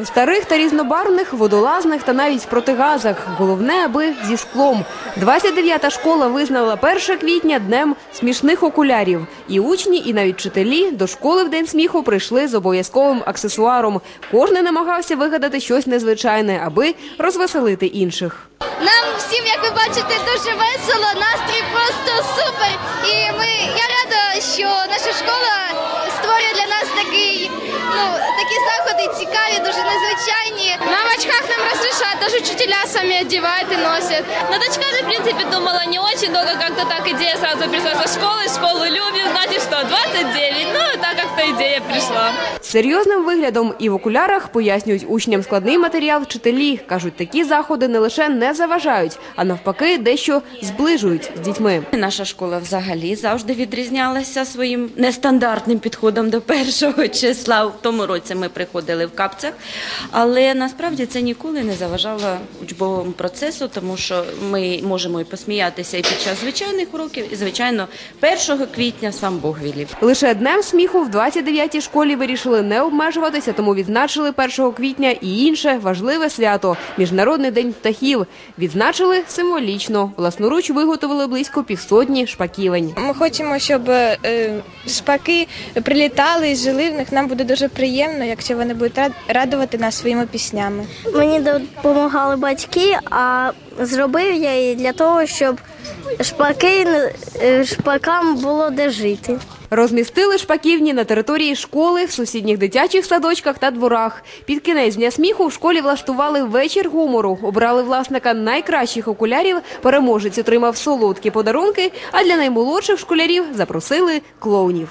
В старих та різнобарвних, водолазних та навіть протигазах. Головне, аби зі склом. 29-та школа визнала 1 квітня днем смішних окулярів. І учні, і навіть вчителі до школи в день сміху прийшли з обов'язковим аксесуаром. Кожен намагався вигадати щось незвичайне, аби розвеселити інших. Нам всім, як ви бачите, дуже весело, настрій просто супер. І ми я рада, що наша школа такий, ну такі заходи цікаві, дуже незвичайні. На в очках нам разрешают, даже учителя сами одевают и носят. Над очками, в принципе, думала не очень долго, как-то так идея сразу пришла со школы, школу любим, значит что, 29, серйозним виглядом і в окулярах пояснюють учням складний матеріал вчителі. Кажуть, такі заходи не лише не заважають, а навпаки, дещо зближують з дітьми. Наша школа взагалі завжди відрізнялася своїм нестандартним підходом до першого числа. В тому році ми приходили в капцях, але насправді це ніколи не заважало учбовому процесу, тому що ми можемо і посміятися і під час звичайних уроків, і звичайно, 1 квітня сам Бог вілів. Лише днем сміху в 29-й школі вирішили не обмежуватися, тому відзначили 1 квітня і інше важливе свято Міжнародний день птахів. Відзначили символічно. Власноруч виготовили близько півсотні шпаківень. Ми хочемо, щоб е, шпаки прилітали і жили в них. Нам буде дуже приємно, якщо вони будуть рад- радувати нас своїми піснями. Мені допомагали батьки, а зробив я її для того, щоб шпаки е, шпакам було де жити. Розмістили шпаківні на території школи, в сусідніх дитячих садочках та дворах. Під кінець дня сміху в школі влаштували вечір гумору. Обрали власника найкращих окулярів. Переможець отримав солодкі подарунки. А для наймолодших школярів запросили клоунів.